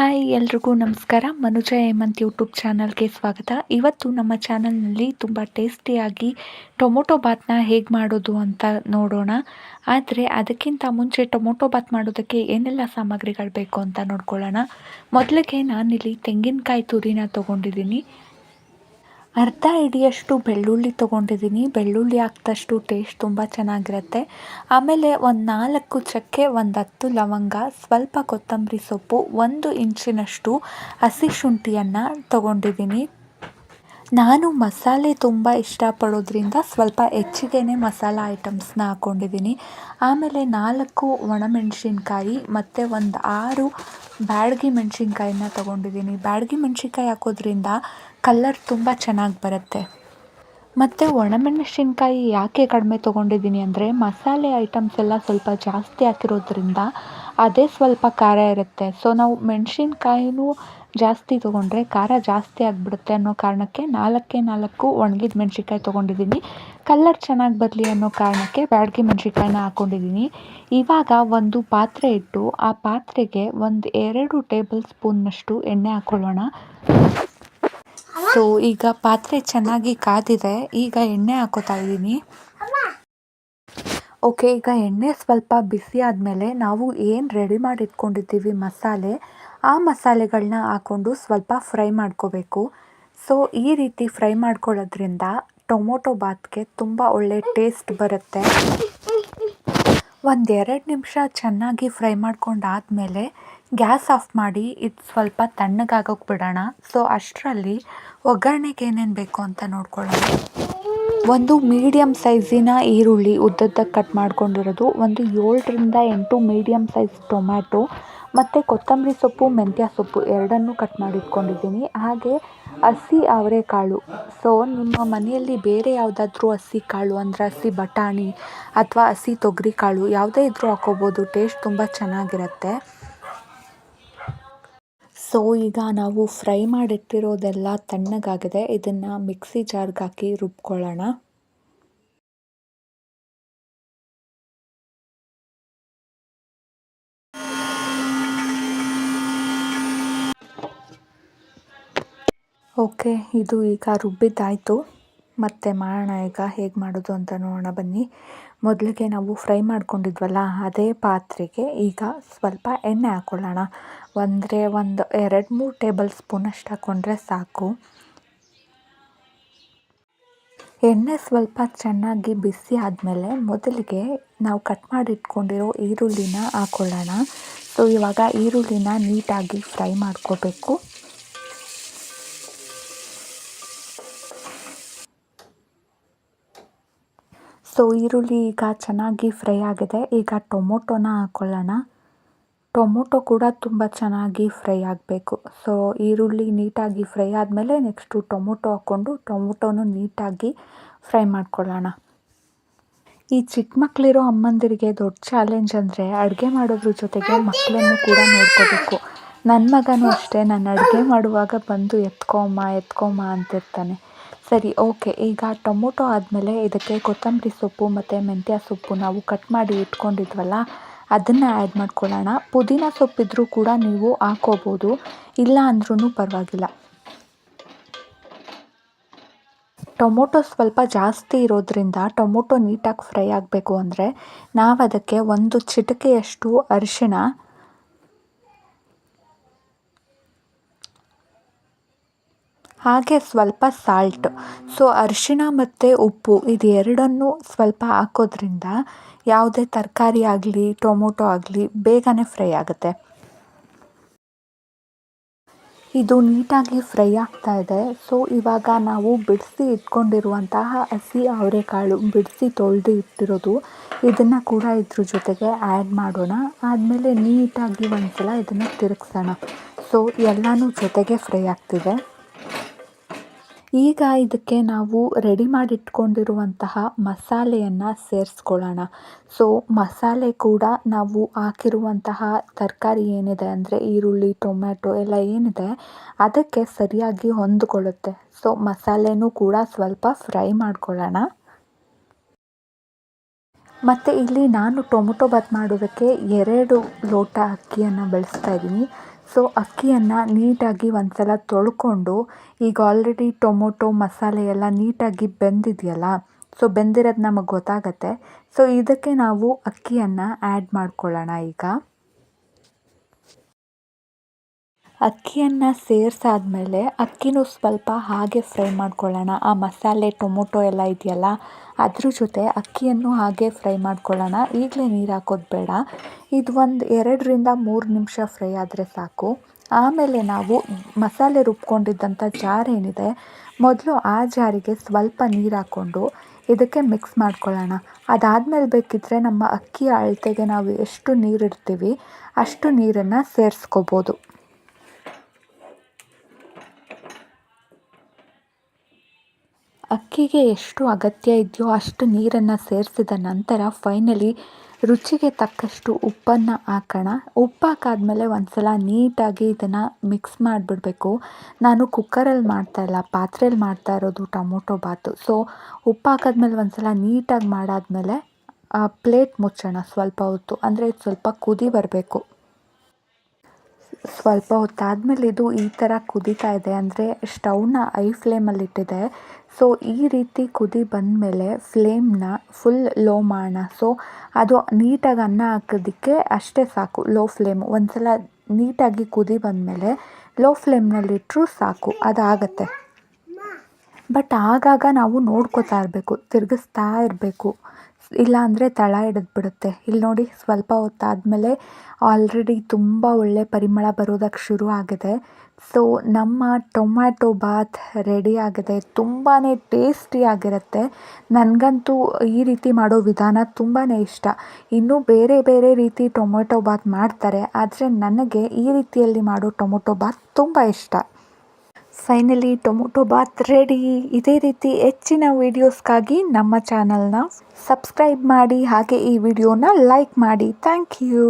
Hi ಎಲ್ರಿಗೂ ನಮಸ್ಕಾರ. ಮನುಜ Hemant YouTube ಚಾನಲ್ಗೆ ಸ್ವಾಗತ. ಇವತ್ತು ನಮ್ಮ ಚಾನಲ್ನಲ್ಲಿ ತುಂಬ ಟೇಸ್ಟಿಯಾಗಿ ಟೊಮೊಟೊ ಬಾತ್ನ ಹೇಗೆ ಮಾಡೋದು ಅಂತ ನೋಡೋಣ. ಆದರೆ ಅದಕ್ಕಿಂತ ಮುಂಚೆ ಟೊಮೊಟೊ ಬಾತ್ ಮಾಡೋದಕ್ಕೆ ಏನೆಲ್ಲ ಸಾಮಗ್ರಿಗಳು ಬೇಕು ಅಂತ ನೋಡ್ಕೊಳ್ಳೋಣ. ಮೊದಲಿಗೆ ನಾನಿಲ್ಲಿ ತೆಂಗಿನಕಾಯಿ ತುರಿನ ತೊಗೊಂಡಿದ್ದೀನಿ. ಅರ್ಧ ಹಿಡಿಯಷ್ಟು ಬೆಳ್ಳುಳ್ಳಿ ತೊಗೊಂಡಿದ್ದೀನಿ. ಬೆಳ್ಳುಳ್ಳಿ ಹಾಕ್ದಷ್ಟು ಟೇಸ್ಟ್ ತುಂಬ ಚೆನ್ನಾಗಿರುತ್ತೆ. ಆಮೇಲೆ ಒಂದು ನಾಲ್ಕು ಚಕ್ಕೆ, ಒಂದು ಹತ್ತು ಲವಂಗ, ಸ್ವಲ್ಪ ಕೊತ್ತಂಬರಿ ಸೊಪ್ಪು, ಒಂದು ಇಂಚಿನಷ್ಟು ಹಸಿ ಶುಂಠಿಯನ್ನು ತೊಗೊಂಡಿದ್ದೀನಿ. ನಾನು ಮಸಾಲೆ ತುಂಬ ಇಷ್ಟಪಡೋದ್ರಿಂದ ಸ್ವಲ್ಪ ಹೆಚ್ಚಿಗೆನೇ ಮಸಾಲ ಐಟಮ್ಸ್ನ ಹಾಕ್ಕೊಂಡಿದ್ದೀನಿ ಆಮೇಲೆ ನಾಲ್ಕು ಒಣಮೆಣಸಿನ್ಕಾಯಿ, ಮತ್ತು ಒಂದು ಆರು ಬ್ಯಾಡಗಿ ಮೆಣಸಿನ್ಕಾಯಿನ ತೊಗೊಂಡಿದ್ದೀನಿ. ಬ್ಯಾಡಗಿ ಮೆಣಸಿನ್ಕಾಯಿ ಹಾಕೋದ್ರಿಂದ ಕಲ್ಲರ್ ತುಂಬ ಚೆನ್ನಾಗಿ ಬರುತ್ತೆ. ಮತ್ತು ಒಣಮೆಣಸಿನ್ಕಾಯಿ ಯಾಕೆ ಕಡಿಮೆ ತೊಗೊಂಡಿದ್ದೀನಿ ಅಂದರೆ ಮಸಾಲೆ ಐಟಮ್ಸ್ ಎಲ್ಲ ಸ್ವಲ್ಪ ಜಾಸ್ತಿ ಹಾಕಿರೋದ್ರಿಂದ ಅದೇ ಸ್ವಲ್ಪ ಖಾರ ಇರುತ್ತೆ. ಸೊ ನಾವು ಮೆಣಸಿನ್ಕಾಯಿನೂ ಜಾಸ್ತಿ ತೊಗೊಂಡ್ರೆ ಖಾರ ಜಾಸ್ತಿ ಆಗಿಬಿಡುತ್ತೆ ಅನ್ನೋ ಕಾರಣಕ್ಕೆ ನಾಲ್ಕೇ ನಾಲ್ಕು ಒಣಗಿದ ಮೆಣ್ಸಿನ್ಕಾಯಿ ತೊಗೊಂಡಿದ್ದೀನಿ. ಕಲ್ಲರ್ ಚೆನ್ನಾಗಿ ಬರಲಿ ಅನ್ನೋ ಕಾರಣಕ್ಕೆ ಬ್ಯಾಡಗಿ ಮೆಣಸಿನ್ಕಾಯಿನ ಹಾಕ್ಕೊಂಡಿದ್ದೀನಿ ಇವಾಗ ಒಂದು ಪಾತ್ರೆ ಇಟ್ಟು ಆ ಪಾತ್ರೆಗೆ ಒಂದು ಎರಡು ಟೇಬಲ್ ಸ್ಪೂನ್ನಷ್ಟು ಎಣ್ಣೆ ಹಾಕ್ಕೊಳ್ಳೋಣ ಸೊ ಈಗ ಪಾತ್ರೆ ಚೆನ್ನಾಗಿ ಕಾದಿದೆ. ಈಗ ಎಣ್ಣೆ ಹಾಕೋತಾ ಇದ್ದೀನಿ. ಓಕೆ ಈಗ ಎಣ್ಣೆ ಸ್ವಲ್ಪ ಬಿಸಿ ಆದಮೇಲೆ ನಾವು ಏನು ರೆಡಿ ಮಾಡಿ ಇಟ್ಕೊಂಡಿದ್ದೀವಿ ಮಸಾಲೆ, ಆ ಮಸಾಲೆಗಳನ್ನ ಹಾಕ್ಕೊಂಡು ಸ್ವಲ್ಪ ಫ್ರೈ ಮಾಡ್ಕೋಬೇಕು. ಸೊ ಈ ರೀತಿ ಫ್ರೈ ಮಾಡ್ಕೊಳ್ಳೋದ್ರಿಂದ ಟೊಮೊಟೊ ಬಾತ್ಗೆ ತುಂಬ ಒಳ್ಳೆ ಟೇಸ್ಟ್ ಬರುತ್ತೆ. ಒಂದೆರಡು ನಿಮಿಷ ಚೆನ್ನಾಗಿ ಫ್ರೈ ಮಾಡ್ಕೊಂಡಾದಮೇಲೆ ಗ್ಯಾಸ್ ಆಫ್ ಮಾಡಿ ಇದು ಸ್ವಲ್ಪ ತಣ್ಣಗಾಗೋಕೆ ಬಿಡೋಣ. ಸೊ, ಅಷ್ಟರಲ್ಲಿ ಒಗ್ಗರಣೆಗೆ ಏನೇನು ಬೇಕು ಅಂತ ನೋಡ್ಕೊಳ್ಳೋಣ. ಒಂದು ಮೀಡಿಯಮ್ ಸೈಜಿನ ಈರುಳ್ಳಿ ಉದ್ದದ್ದಕ್ಕೆ ಕಟ್ ಮಾಡ್ಕೊಂಡಿರೋದು. ಒಂದು ಏಳರಿಂದ ಎಂಟು ಮೀಡಿಯಮ್ ಸೈಜ್ ಟೊಮ್ಯಾಟೊ ಮತ್ತು ಕೊತ್ತಂಬರಿ ಸೊಪ್ಪು, ಮೆಂತ್ಯ ಸೊಪ್ಪು ಎರಡನ್ನೂ ಕಟ್ ಮಾಡಿಟ್ಕೊಂಡಿದ್ದೀನಿ. ಹಾಗೆ ಹಸಿ ಅವರೆಕಾಳು. ಸೊ, ನಿಮ್ಮ ಮನೆಯಲ್ಲಿ ಬೇರೆ ಯಾವುದಾದ್ರೂ ಹಸಿ ಕಾಳು, ಅಂದರೆ ಹಸಿ ಬಟಾಣಿ ಅಥವಾ ಹಸಿ ತೊಗರಿ ಕಾಳು ಯಾವುದೇ ಇದ್ದರೂ ಹಾಕೋಬೋದು. ಟೇಸ್ಟ್ ತುಂಬ ಚೆನ್ನಾಗಿರುತ್ತೆ. ಸೊ, ಈಗ ನಾವು ಫ್ರೈ ಮಾಡಿಟ್ಟಿರೋದೆಲ್ಲ ತಣ್ಣಗಾಗಿದೆ. ಇದನ್ನು ಮಿಕ್ಸಿ ಜಾರ್ಗೆ ಹಾಕಿ ರುಬ್ಕೊಳ್ಳೋಣ. ಓಕೆ, ಇದು ಈಗ ರುಬ್ಬಿದ್ದಾಯಿತು. ಮತ್ತೆ ಮಾಡೋಣ ಈಗ ಹೇಗೆ ಮಾಡೋದು ಅಂತ ನೋಡೋಣ ಬನ್ನಿ. ಮೊದಲಿಗೆ ನಾವು ಫ್ರೈ ಮಾಡ್ಕೊಂಡಿದ್ವಲ್ಲ, ಅದೇ ಪಾತ್ರೆಗೆ ಈಗ ಸ್ವಲ್ಪ ಎಣ್ಣೆ ಹಾಕ್ಕೊಳ್ಳೋಣ ಅಂದರೆ ಒಂದು, ಎರಡು, ಮೂರು ಟೇಬಲ್ ಸ್ಪೂನಷ್ಟು ಹಾಕ್ಕೊಂಡ್ರೆ ಸಾಕು. ಎಣ್ಣೆ ಸ್ವಲ್ಪ ಚೆನ್ನಾಗಿ ಬಿಸಿ ಆದಮೇಲೆ ಮೊದಲಿಗೆ ನಾವು ಕಟ್ ಮಾಡಿಟ್ಕೊಂಡಿರೋ ಈರುಳ್ಳಿನ ಹಾಕ್ಕೊಳ್ಳೋಣ ಸೊ ಇವಾಗ ಈರುಳ್ಳಿನ ನೀಟಾಗಿ ಫ್ರೈ ಮಾಡ್ಕೋಬೇಕು. ಸೊ ಈರುಳ್ಳಿ ಈಗ ಚೆನ್ನಾಗಿ ಫ್ರೈ ಆಗಿದೆ. ಈಗ ಟೊಮೊಟೊನ ಹಾಕ್ಕೊಳ್ಳೋಣ ಟೊಮೊಟೊ ಕೂಡ ತುಂಬ ಚೆನ್ನಾಗಿ ಫ್ರೈ ಆಗಬೇಕು. ಸೊ ಈರುಳ್ಳಿ ನೀಟಾಗಿ ಫ್ರೈ ಆದಮೇಲೆ ನೆಕ್ಸ್ಟು ಟೊಮೊಟೊ ಹಾಕ್ಕೊಂಡು ಟೊಮೊಟೊನು ನೀಟಾಗಿ ಫ್ರೈ ಮಾಡ್ಕೊಳ್ಳೋಣ. ಈ ಚಿಕ್ಕ ಮಕ್ಕಳಿರೋ ಅಮ್ಮಂದಿರಿಗೆ ದೊಡ್ಡ ಚಾಲೆಂಜ್ ಅಂದರೆ ಅಡುಗೆ ಮಾಡೋದ್ರ ಜೊತೆಗೆ ಮಕ್ಕಳನ್ನು ಕೂಡ ನೋಡ್ಕೋಬೇಕು. ನನ್ನ ಮಗನೂ ಅಷ್ಟೇ. ನಾನು ಅಡುಗೆ ಮಾಡುವಾಗ ಬಂದು ಎತ್ಕೊಮ್ಮ ಎತ್ಕೊಮ್ಮ ಅಂತಿರ್ತಾನೆ. ಸರಿ, ಓಕೆ. ಈಗ ಟೊಮೊಟೊ ಆದಮೇಲೆ ಇದಕ್ಕೆ ಕೊತ್ತಂಬರಿ ಸೊಪ್ಪು ಮತ್ತು ಮೆಂತ್ಯ ಸೊಪ್ಪು ನಾವು ಕಟ್ ಮಾಡಿ ಇಟ್ಕೊಂಡಿದ್ವಲ್ಲ, ಅದನ್ನು ಆ್ಯಡ್ ಮಾಡ್ಕೊಳ್ಳೋಣ. ಪುದೀನ ಸೊಪ್ಪಿದ್ರೂ ಕೂಡ ನೀವು ಹಾಕೋಬೋದು. ಇಲ್ಲ ಅಂದ್ರೂ ಪರವಾಗಿಲ್ಲ. ಟೊಮೊಟೊ ಸ್ವಲ್ಪ ಜಾಸ್ತಿ ಇರೋದ್ರಿಂದ ಟೊಮೊಟೊ ನೀಟಾಗಿ ಫ್ರೈ ಆಗಬೇಕು ಅಂದರೆ ನಾವು ಅದಕ್ಕೆ ಒಂದು ಚಿಟಿಕೆಯಷ್ಟು ಅರಿಶಿಣ ಹಾಗೆ ಸ್ವಲ್ಪ ಸಾಲ್ಟ್ ಸೊ ಅರಿಶಿಣ ಮತ್ತು ಉಪ್ಪು ಇದು ಎರಡನ್ನೂ ಸ್ವಲ್ಪ ಹಾಕೋದ್ರಿಂದ ಯಾವುದೇ ತರಕಾರಿ ಆಗಲಿ, ಟೊಮೊಟೊ ಆಗಲಿ ಬೇಗನೆ ಫ್ರೈ ಆಗುತ್ತೆ. ಇದು ನೀಟಾಗಿ ಫ್ರೈ ಆಗ್ತಾ ಇದೆ. ಸೊ ಇವಾಗ ನಾವು ಬಿಡಿಸಿ ಇಟ್ಕೊಂಡಿರುವಂತಹ ಹಸಿ ಅವರೆಕಾಳು ಬಿಡಿಸಿ ತೊಳೆದು ಇಟ್ಟಿರೋದು, ಇದನ್ನು ಕೂಡ ಇದ್ರ ಜೊತೆಗೆ ಆ್ಯಡ್ ಮಾಡೋಣ. ಆದಮೇಲೆ ನೀಟಾಗಿ ಒಂದು ಸಲ ಇದನ್ನು ತಿರುಗಿಸೋಣ. ಸೊ ಎಲ್ಲನೂ ಜೊತೆಗೆ ಫ್ರೈ ಆಗ್ತಿದೆ. ಈಗ ಇದಕ್ಕೆ ನಾವು ರೆಡಿ ಮಾಡಿಟ್ಕೊಂಡಿರುವಂತಹ ಮಸಾಲೆಯನ್ನು ಸೇರಿಸ್ಕೊಳ್ಳೋಣ. ಸೊ ಮಸಾಲೆ ಕೂಡ ನಾವು ಹಾಕಿರುವಂತಹ ತರಕಾರಿ ಏನಿದೆ ಅಂದರೆ ಈರುಳ್ಳಿ, ಟೊಮ್ಯಾಟೊ ಎಲ್ಲ ಏನಿದೆ ಅದಕ್ಕೆ ಸರಿಯಾಗಿ ಹೊಂದಿಕೊಳ್ಳುತ್ತೆ. ಸೊ ಮಸಾಲೆನೂ ಕೂಡ ಸ್ವಲ್ಪ ಫ್ರೈ ಮಾಡ್ಕೊಳ್ಳೋಣ. ಮತ್ತು ಇಲ್ಲಿ ನಾನು ಟೊಮೊಟೊ ಬಾತ್ ಮಾಡೋದಕ್ಕೆ ಎರಡು ಲೋಟ ಅಕ್ಕಿಯನ್ನು ಬಳಸ್ತಾ ಇದ್ದೀನಿ. ಸೊ ಅಕ್ಕಿಯನ್ನು ನೀಟಾಗಿ ಒಂದ್ಸಲ ತೊಳ್ಕೊಂಡು, ಈಗ ಆಲ್ರೆಡಿ ಟೊಮೊಟೊ, ಮಸಾಲೆ ಎಲ್ಲ ನೀಟಾಗಿ ಬೆಂದಿದೆಯಲ್ಲ, ಸೊ ಬೆಂದಿರೋದು ನಮಗೆ ಗೊತ್ತಾಗತ್ತೆ. ಸೊ ಇದಕ್ಕೆ ನಾವು ಅಕ್ಕಿಯನ್ನು ಆ್ಯಡ್ ಮಾಡ್ಕೊಳ್ಳೋಣ ಈಗ. ಅಕ್ಕಿಯನ್ನು ಸೇರಿಸಾದ್ಮೇಲೆ ಅಕ್ಕಿನೂ ಸ್ವಲ್ಪ ಹಾಗೆ ಫ್ರೈ ಮಾಡ್ಕೊಳ್ಳೋಣ. ಆ ಮಸಾಲೆ, ಟೊಮೊಟೊ ಎಲ್ಲ ಇದೆಯಲ್ಲ, ಅದ್ರ ಜೊತೆ ಅಕ್ಕಿಯನ್ನು ಹಾಗೆ ಫ್ರೈ ಮಾಡ್ಕೊಳ್ಳೋಣ. ಈಗಲೇ ನೀರು ಹಾಕೋದು ಬೇಡ. ಇದು ಒಂದು ಎರಡರಿಂದ ಮೂರು ನಿಮಿಷ ಫ್ರೈ ಆದರೆ ಸಾಕು. ಆಮೇಲೆ ನಾವು ಮಸಾಲೆ ರುಬ್ಕೊಂಡಿದ್ದಂಥ ಜಾರ್ ಏನಿದೆ, ಮೊದಲು ಆ ಜಾರಿಗೆ ಸ್ವಲ್ಪ ನೀರು ಹಾಕ್ಕೊಂಡು ಇದಕ್ಕೆ ಮಿಕ್ಸ್ ಮಾಡ್ಕೊಳ್ಳೋಣ. ಅದಾದಮೇಲೆ ಬೇಕಿದ್ದರೆ ನಮ್ಮ ಅಕ್ಕಿಯ ಅಳತೆಗೆ ನಾವು ಎಷ್ಟು ನೀರು ಇಡ್ತೀವಿ, ಅಷ್ಟು ನೀರನ್ನು ಸೇರಿಸ್ಕೋಬೋದು. ಅಕ್ಕಿಗೆ ಎಷ್ಟು ಅಗತ್ಯ ಇದೆಯೋ ಅಷ್ಟು ನೀರನ್ನು ಸೇರಿಸಿದ ನಂತರ ಫೈನಲಿ ರುಚಿಗೆ ತಕ್ಕಷ್ಟು ಉಪ್ಪನ್ನು ಹಾಕೋಣ. ಉಪ್ಪು ಹಾಕಾದ್ಮೇಲೆ ಒಂದು ಸಲ ನೀಟಾಗಿ ಇದನ್ನು ಮಿಕ್ಸ್ ಮಾಡಿಬಿಡ್ಬೇಕು. ನಾನು ಕುಕ್ಕರಲ್ಲಿ ಮಾಡ್ತಾಯಿಲ್ಲ ಪಾತ್ರೆಯಲ್ಲಿ ಮಾಡ್ತಾ ಇರೋದು ಟೊಮೊಟೊ ಬಾತು. ಸೊ ಉಪ್ಪು ಹಾಕಾದ್ಮೇಲೆ ಒಂದು ಸಲ ನೀಟಾಗಿ ಮಾಡಾದಮೇಲೆ ಪ್ಲೇಟ್ ಮುಚ್ಚೋಣ ಸ್ವಲ್ಪ ಹೊತ್ತು. ಅಂದರೆ ಸ್ವಲ್ಪ ಕುದಿ ಬರಬೇಕು. ಸ್ವಲ್ಪ ಹೊತ್ತಾದಮೇಲೆ ಇದು ಈ ಥರ ಕುದೀತಾ ಇದೆ. ಅಂದರೆ ಸ್ಟವ್ನ ಐ ಫ್ಲೇಮಲ್ಲಿ ಇಟ್ಟಿದೆ. ಸೊ, ಈ ರೀತಿ ಕುದಿ ಬಂದಮೇಲೆ ಫ್ಲೇಮ್ನ ಫುಲ್ ಲೋ ಮಾಡೋಣ. ಸೊ, ಅದು ನೀಟಾಗಿ ಅನ್ನ ಹಾಕೋದಕ್ಕೆ ಅಷ್ಟೇ ಸಾಕು, ಲೋ ಫ್ಲೇಮ್. ಒಂದು ಸಲ ನೀಟಾಗಿ ಕುದಿ ಬಂದಮೇಲೆ ಲೋ ಫ್ಲೇಮ್ನಲ್ಲಿಟ್ಟರೂ ಸಾಕು, ಅದಾಗತ್ತೆ. ಬಟ್ ಆಗಾಗ ನಾವು ನೋಡ್ಕೋತಾ ಇರಬೇಕು, ತಿರುಗಿಸ್ತಾ ಇರಬೇಕು. ಇಲ್ಲ ಅಂದರೆ ತಳ ಹಿಡಿದ್ಬಿಡುತ್ತೆ. ಇಲ್ಲಿ ನೋಡಿ ಸ್ವಲ್ಪ ಹೊತ್ತಾದಮೇಲೆ ಆಲ್ರೆಡಿ ತುಂಬ ಒಳ್ಳೆ ಪರಿಮಳ ಬರೋದಕ್ಕೆ ಶುರು ಆಗಿದೆ. ಸೊ ನಮ್ಮ ಟೊಮ್ಯಾಟೊ ಬಾತ್ ರೆಡಿ ಆಗಿದೆ. ತುಂಬಾ ಟೇಸ್ಟಿಯಾಗಿರುತ್ತೆ ನನಗಂತೂ ಈ ರೀತಿ ಮಾಡೋ ವಿಧಾನ ತುಂಬಾ ಇಷ್ಟ. ಇನ್ನೂ ಬೇರೆ ಬೇರೆ ರೀತಿ ಟೊಮೊಟೊ ಬಾತ್ ಮಾಡ್ತಾರೆ. ಆದರೆ ನನಗೆ ಈ ರೀತಿಯಲ್ಲಿ ಮಾಡೋ ಟೊಮೊಟೊ ಬಾತ್ ತುಂಬ ಇಷ್ಟ. ಫೈನಲಿ ಟೊಮೊಟೊ ಬಾತ್ ರೆಡಿ ಇದೇ ರೀತಿ ಹೆಚ್ಚಿನ ವಿಡಿಯೋಸ್ಗಾಗಿ ನಮ್ಮ ಚಾನಲ್ನ ಸಬ್ಸ್ಕ್ರೈಬ್ ಮಾಡಿ, ಹಾಗೆ ಈ ವಿಡಿಯೋನ ಲೈಕ್ ಮಾಡಿ. Thank you